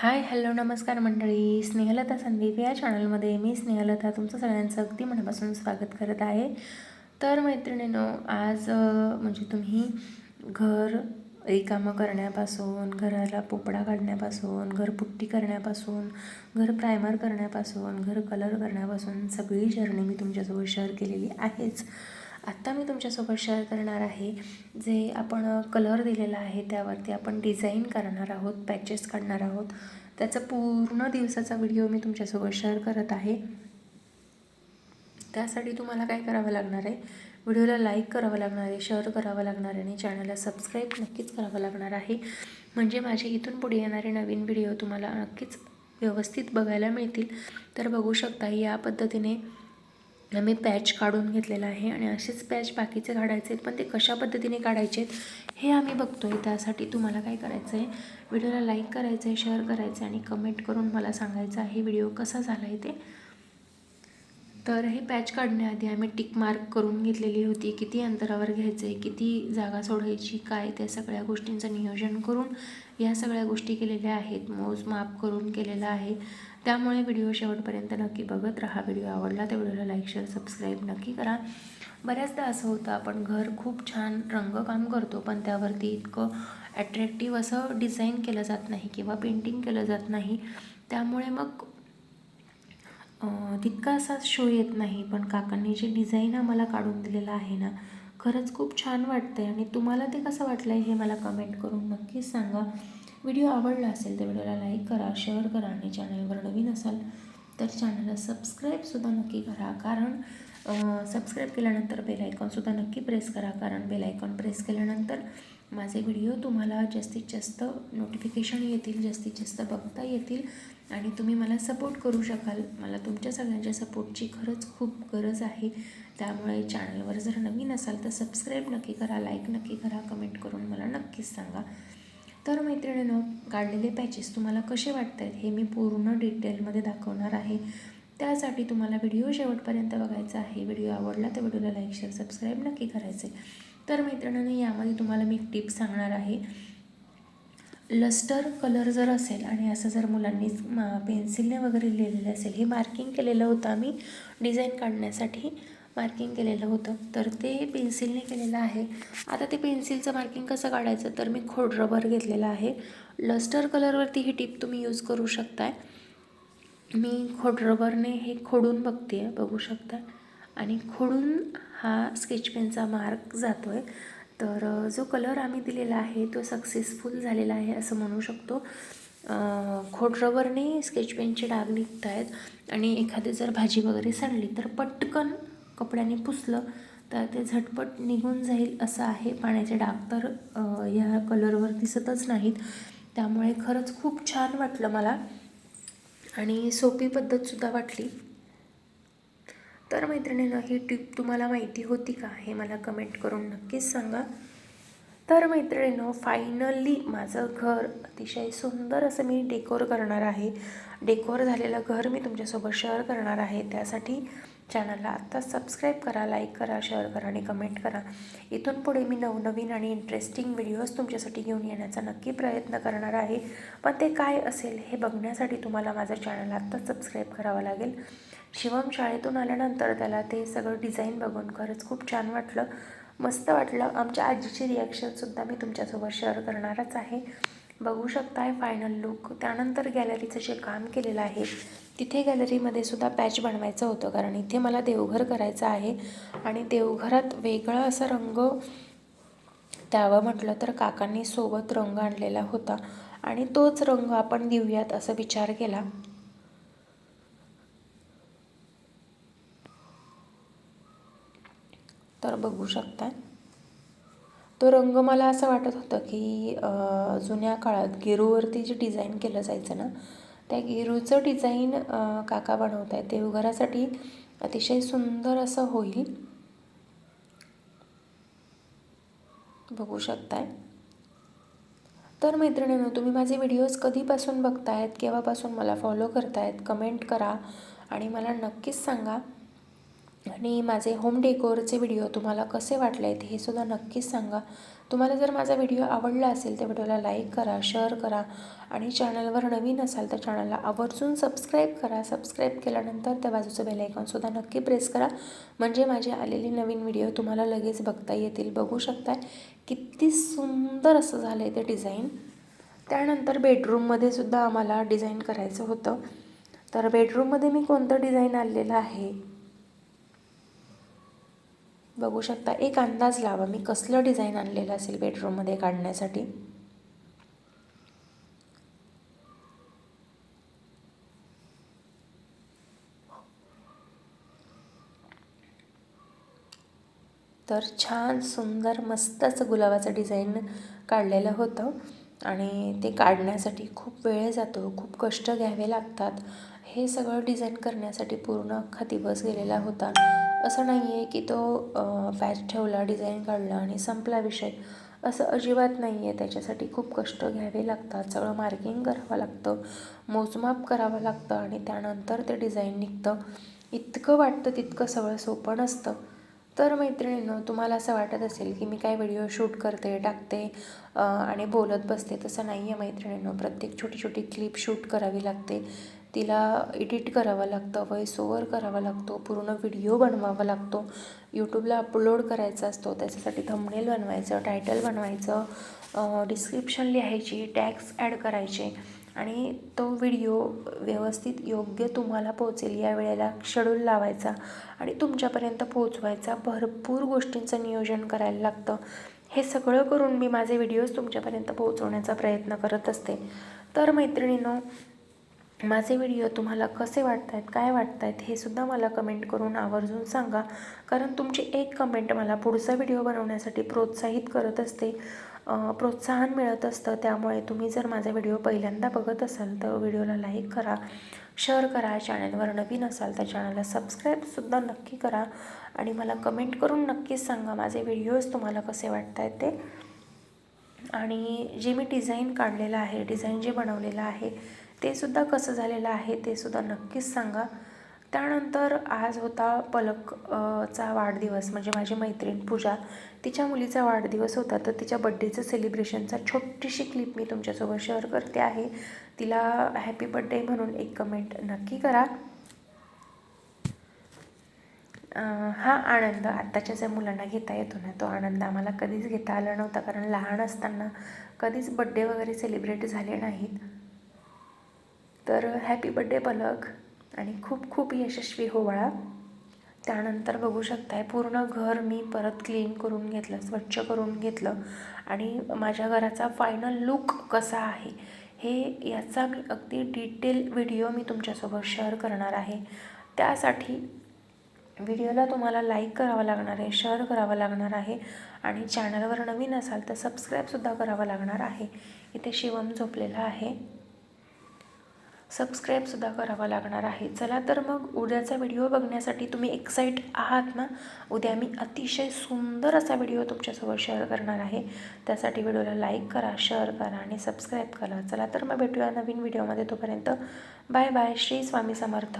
Hi hello नमस्कार मंडळी. स्नेहलता संदीप या चॅनलमध्ये मी स्नेहलता तुमचं सगळ्यांचं अगदी मनापासून स्वागत करत आहे. तर मैत्रिणीनो आज म्हणजे तुम्ही घर रिकामं करण्यापासून घराला पोपडा काढण्यापासून घर पुट्टी करण्यापासून घर प्रायमर करण्यापासून घर कलर करण्यापासून सगळी जर्नी मी तुमच्यासोबत शेअर केलेली आहेच. आत्ता मी तुमच्यासोबत शेअर करणार आहे जे आपण कलर दिलेला आहे त्यावरती आपण डिझाईन करणार आहोत पॅचेस काढणार आहोत. त्याचा पूर्ण दिवसाचा व्हिडिओ मी तुमच्यासोबत शेअर करत आहे. त्यासाठी तुम्हाला काय करावं लागणार आहे? व्हिडिओला लाईक करावं लागणार आहे शेअर करावं लागणार आहे आणि चॅनलला सबस्क्राईब नक्कीच करावं लागणार आहे. म्हणजे माझे इथून पुढे येणारे नवीन व्हिडिओ तुम्हाला नक्कीच व्यवस्थित बघायला मिळतील. तर बघू शकता या पद्धतीने मी पॅच काढून घेतलेला आहे आणि असेच पॅच बाकीचे काढायचे आहेत. पण ते कशा पद्धतीने काढायचे आहेत हे आम्ही बघतो आहे त्यासाठी तुम्हाला काय करायचं आहे? व्हिडिओला लाईक करायचं आहे शेअर करायचं आहे आणि कमेंट करून मला सांगायचं आहे व्हिडिओ कसा झाला आहे ते. तर हे पॅच काढण्याआधी आम्ही टिक मार्क करून घेतलेली होती. किती अंतरावर घ्यायचं आहे किती जागा सोडायची काय त्या सगळ्या गोष्टींचं नियोजन करून या सगळ्या गोष्टी केलेल्या आहेत. मोजमाप करून केलेलं आहे. त्यामुळे व्हिडिओ शेवटपर्यंत नक्की बघत राहा. व्हिडिओ आवडला तर व्हिडिओला लाईक शेअर सबस्क्राईब नक्की करा. बऱ्याचदा असं होतं आपण घर खूप छान रंगकाम करतो पण त्यावरती इतकं ॲट्रॅक्टिव्ह असं डिझाईन केलं जात नाही किंवा पेंटिंग केलं जात नाही. त्यामुळे मग तितका असा शो येत नाही. पण काकांनी जे डिझाईन आम्हाला काढून दिलेलं आहे ना खरंच खूप छान वाटतं आहे आणि तुम्हाला ते कसं वाटलं आहे हे मला कमेंट करून नक्कीच सांगा. व्हिडिओ आवडला असेल तर व्हिडिओला लाईक करा शेअर करा आणि चॅनलवर नवीन असाल तर चॅनलला सबस्क्राईबसुद्धा नक्की करा. कारण सबस्क्राईब केल्यानंतर बेलायकॉनसुद्धा नक्की प्रेस करा. कारण बेल आयकॉन प्रेस केल्यानंतर माझे व्हिडिओ तुम्हाला जास्तीत जास्त नोटिफिकेशन येतील जास्तीत जास्त बघता येतील आणि तुम्ही मला सपोर्ट करू शकाल. मला तुमच्या सगळ्यांच्या सपोर्टची खरंच खूप गरज आहे. त्यामुळे चॅनलवर जर नवीन असाल तर सबस्क्राईब नक्की करा लाईक नक्की करा कमेंट करून मला नक्कीच सांगा. तर मैत्रिणीनं काढलेले पॅचेस तुम्हाला कसे वाटत आहेत हे मी पूर्ण डिटेलमध्ये दाखवणार आहे. त्यासाठी तुम्हाला व्हिडिओ शेवटपर्यंत बघायचा आहे. व्हिडिओ आवडला तर व्हिडिओला लाईक शेअर सबस्क्राईब नक्की करायचे. तर मैत्रिणींनो यामध्ये तुम्हाला मी एक टिप सांगणार आहे. लस्टर कलर जर असेल आणि असं जर मुलांनी पेन्सिलने वगैरे लिहिलेलं असेल हे मार्किंग केलेलं होतं आम्ही डिझाईन काढण्यासाठी. मार्किंग केलेलं होतं. तर ते पेन्सिलने केलेलं आहे. आता ते पेन्सिलचं मार्किंग कसं काढायचं? तर मी खोड रबर घेतलेलं आहे. लस्टर कलरवरती ही टिप तुम्ही यूज करू शकताय. मी खोड रबरने हे खोडून बघते आहे बघू शकता आणि खोडून हा स्केच पेनचा मार्क जातो आहे तर जो कलर आम्ही दिलेला आहे तो सक्सेसफुल झालेला आहे असं म्हणू शकतो. खोड रबरने स्केच पेनचे डाग निघत आहेत आणि एखादी जर भाजी वगैरे सांडली तर पटकन कपड्याने पुसलं तर ते झटपट निघून जाईल असं आहे. पाण्याचे डाग तर ह्या कलरवर दिसतच नाहीत. त्यामुळे खरंच खूप छान वाटलं मला. आणि सोपी पद्धतसुद्धा वाटली. तर मैत्रिणीनं ही टिप तुम्हाला माहिती होती का? हे मला कमेंट करून नक्कीच सांगा. तर मैत्रिणीनं फायनली माझं घर अतिशय सुंदर असं मी डेकोर करणार आहे. डेकोर झालेलं घर मी तुमच्यासोबत शेअर करणार आहे. त्यासाठी चॅनलला आत्ता सबस्क्राईब करा लाईक करा शेअर करा आणि कमेंट करा. इथून पुढे मी नवनवीन आणि इंटरेस्टिंग व्हिडिओज तुमच्यासाठी घेऊन येण्याचा नक्की प्रयत्न करणार आहे. पण ते काय असेल हे बघण्यासाठी तुम्हाला माझं चॅनल आत्ताच सबस्क्राईब करावं लागेल. शिवम शाळेतून आल्यानंतर त्याला ते सगळं डिझाईन बघून खरंच खूप छान वाटलं. मस्त वाटलं. आमच्या आजीची रिॲक्शनसुद्धा मी तुमच्यासोबत शेअर करणारच आहे. बघू शकताय फायनल लुक त्यानंतर गॅलरीचं जे काम केलेलं आहे तिथे गॅलरीमध्ये सुद्धा पॅच बनवायचं होतं. कारण इथे मला देवघर करायचं आहे आणि देवघरात वेगळा असा रंग द्यावं म्हटलं तर काकांनी सोबत रंग आणलेला होता. आणि तोच रंग आपण देऊयात असं विचार केला. तर बघू शकता तो रंग मला असं वाटत होतं की जुन्या काळात गेरूवरती जे डिझाईन केलं जायचं ना त्या गेरूचं डिझाईन काका बनवत आहेत देवघरासाठी अतिशय सुंदर असं होईल. बघू शकताय. तर मैत्रिणींनो तुम्ही माझे व्हिडिओज कधीपासून बघतायत केव्हापासून मला फॉलो करतायत कमेंट करा आणि मला नक्कीच सांगा. आणि माझे होम डेकोरचे व्हिडिओ तुम्हाला कसे वाटले आहेत हे सुद्धा नक्कीच सांगा. तुम्हाला जर माझा व्हिडिओ आवडला असेल तर व्हिडिओला लाईक करा शेअर करा आणि चॅनलवर नवीन असाल तर चॅनलला आवर्जून सबस्क्राईब करा. सबस्क्राईब केल्यानंतर त्या बाजूचं बेल आयकॉनसुद्धा नक्की प्रेस करा. म्हणजे माझी आलेली नवीन व्हिडिओ तुम्हाला लगेच बघता येतील. बघू शकताय किती सुंदर असं झालं आहे ते डिझाईन त्यानंतर बेडरूममध्ये सुद्धा आम्हाला डिझाईन करायचं होतं. तर बेडरूममध्ये मी कोणतं डिझाईन आणलेलं आहे? बघू शकता. एक अंदाज लावा मी कसलं डिझाईन आणलेलं असेल बेडरूममध्ये काढण्यासाठी? तर छान सुंदर मस्तच गुलाबाचं डिझाईन काढलेलं होतं. आणि ते काढण्यासाठी खूप वेळ जातो खूप कष्ट घ्यावे लागतात. हे सगळं डिझाईन करण्यासाठी पूर्ण अख्खा दिवस गेलेला होता. असं नाही आहे की तो पॅच ठेवला डिझाईन काढला आणि संपला विषय. असं अजिबात नाही आहे. त्याच्यासाठी खूप कष्ट घ्यावे लागतात. सगळं मार्किंग करावं लागतं. मोजमाप करावं लागतं आणि त्यानंतर ते डिझाईन निघतं. इतकं वाटतं तितकं सगळं सोपं नसतं. तर मैत्रिणीनं तुम्हाला असं वाटत असेल की मी काय व्हिडिओ शूट करते टाकते आणि बोलत बसते तसं नाही आहे मैत्रिणीनं. प्रत्येक छोटी छोटी क्लिप शूट करावी लागते. तिला एडिट करावं लागतं वॉइस ओवर करावा लागतो पूर्ण व्हिडिओ बनवावा लागतो. यूट्यूबला अपलोड करायचा असतो त्याच्यासाठी थंबनेल बनवायचं टायटल बनवायचं डिस्क्रिप्शन लिहायची टॅक्स ॲड करायचे. आणि तो व्हिडिओ व्यवस्थित योग्य तुम्हाला पोचेल या वेळेला शेड्यूल लावायचा आणि तुमच्यापर्यंत पोचवायचा भरपूर गोष्टींचं नियोजन करायला लागतं. हे सगळं करून मी माझे व्हिडिओज तुमच्यापर्यंत पोहोचवण्याचा प्रयत्न करत असते. तर मैत्रिणींनो माझे व्हिडिओ तुम्हाला कसे वाटत आहेत काय वाटत आहेत हे सुद्धा मला कमेंट करून आवर्जून सांगा. कारण तुमची एक कमेंट मला पुढचा व्हिडिओ बनवण्यासाठी प्रोत्साहित करत असते. प्रोत्साहन मिळत असतं. त्यामुळे तुम्ही जर माझा व्हिडिओ पहिल्यांदा बघत असाल तर व्हिडिओला लाईक करा शेअर करा चॅनलवर नवीन असाल तर चॅनलला सबस्क्राईबसुद्धा नक्की करा. आणि मला कमेंट करून नक्कीच सांगा माझे व्हिडिओज तुम्हाला कसे वाटत आहेत ते. आणि जे मी डिझाईन काढलेलं आहे डिझाईन जे बनवलेलं आहे ते सुद्धा कसं झालेलं आहे ते सुद्धा नक्कीच सांगा. त्यानंतर आज होता पलक चा वाढदिवस म्हणजे माझी मैत्रीण पूजा तिच्या मुलीचा वाढदिवस होता तर तिच्या बड्डेचं सेलिब्रेशनचा छोटीशी क्लिप मी तुमच्यासोबत शेअर करते आहे. तिला हॅपी बड्डे म्हणून एक कमेंट नक्की करा. हा आनंद आत्ताच्या ज्या मुलांना घेता येतो ना तो आनंद आम्हाला कधीच घेता आला नव्हता. कारण लहान असताना कधीच बड्डे वगैरे सेलिब्रेट झाले नाहीत. तर हॅपी बड्डे पलक आणि खूप खूप यशस्वी होवाळा. त्यानंतर बघू शकताय पूर्ण घर मी परत क्लीन करून घेतलं स्वच्छ करून घेतलं. आणि माझ्या घराचा फायनल लुक कसा आहे हे याचा मी अगदी डिटेल व्हिडिओ मी तुमच्यासोबत शेअर करणार आहे. त्यासाठी व्हिडिओला तुम्हाला लाईक करावं लागणार आहे शेअर करावं लागणार आहे आणि चॅनलवर नवीन असाल तर सबस्क्राईबसुद्धा करावं लागणार आहे. इथे शिवम झोपलेला आहे. सबस्क्राईबसुद्धा करावा लागणार आहे. चला तर मग उद्याचा व्हिडिओ बघण्यासाठी तुम्ही एक्साईट आहात ना? उद्या मी अतिशय सुंदर असा व्हिडिओ तुमच्यासोबत शेअर करणार आहे. त्यासाठी व्हिडिओला लाईक करा शेअर करा आणि सबस्क्राईब करा. चला तर मग भेटूया नवीन व्हिडिओमध्ये तोपर्यंत बाय बाय श्री स्वामी समर्थ.